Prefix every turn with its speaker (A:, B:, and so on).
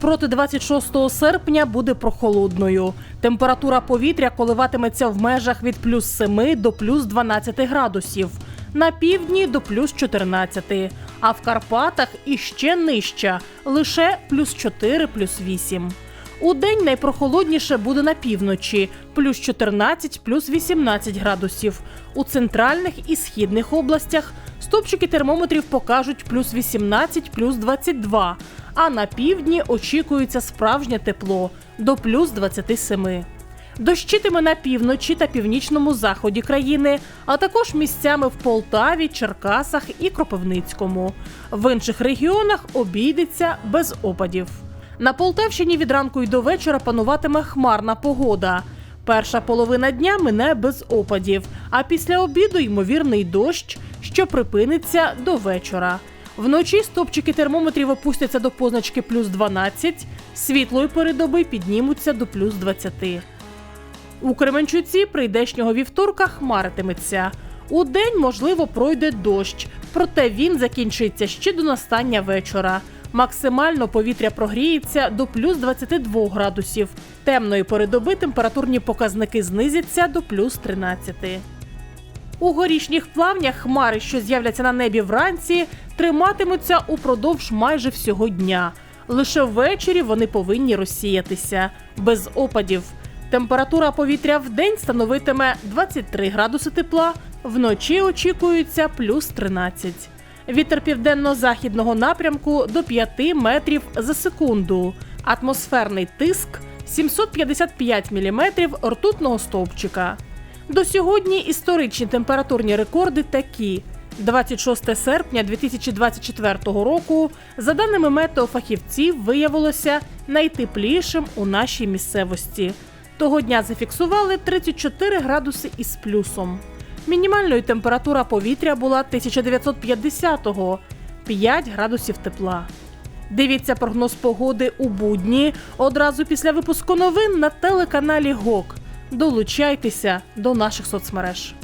A: проти 26 серпня буде прохолодною. Температура повітря коливатиметься в межах від плюс 7 до плюс 12 градусів. На півдні до плюс 14, а в Карпатах іще нижча лише плюс 4, плюс 8. У день найпрохолодніше буде на півночі плюс 14, плюс 18 градусів. У центральних і східних областях стопчики термометрів покажуть плюс 18, плюс 22, а на півдні очікується справжнє тепло до плюс 27. Дощитиме на півночі та північному заході країни, а також місцями в Полтаві, Черкасах і Кропивницькому. В інших регіонах обійдеться без опадів. На Полтавщині від ранку й до вечора пануватиме хмарна погода. Перша половина дня мине без опадів, а після обіду ймовірний дощ, що припиниться до вечора. Вночі стопчики термометрів опустяться до позначки плюс 12, світлої передоби піднімуться до плюс 20. У Кременчуці прийдешнього вівторка хмаритиметься. У день, можливо, пройде дощ, проте він закінчиться ще до настання вечора. Максимально повітря прогріється до плюс 22 градусів. Темної передоби температурні показники знизяться до плюс 13. У горішніх плавнях хмари, що з'являться на небі вранці, триматимуться упродовж майже всього дня. Лише ввечері вони повинні розсіятися без опадів. Температура повітря в день становитиме 23 градуси тепла, вночі очікується плюс 13. Вітер південно-західного напрямку до 5 метрів за секунду. Атмосферний тиск 755 міліметрів ртутного стовпчика. До сьогодні історичні температурні рекорди такі. 26 серпня 2024 року, за даними метеофахівців, виявилося найтеплішим у нашій місцевості. Того дня зафіксували 34 градуси із плюсом. Мінімальною температура повітря була 1950-го 5 градусів тепла. Дивіться прогноз погоди у будні одразу після випуску новин на телеканалі ГОК. Долучайтеся до наших соцмереж.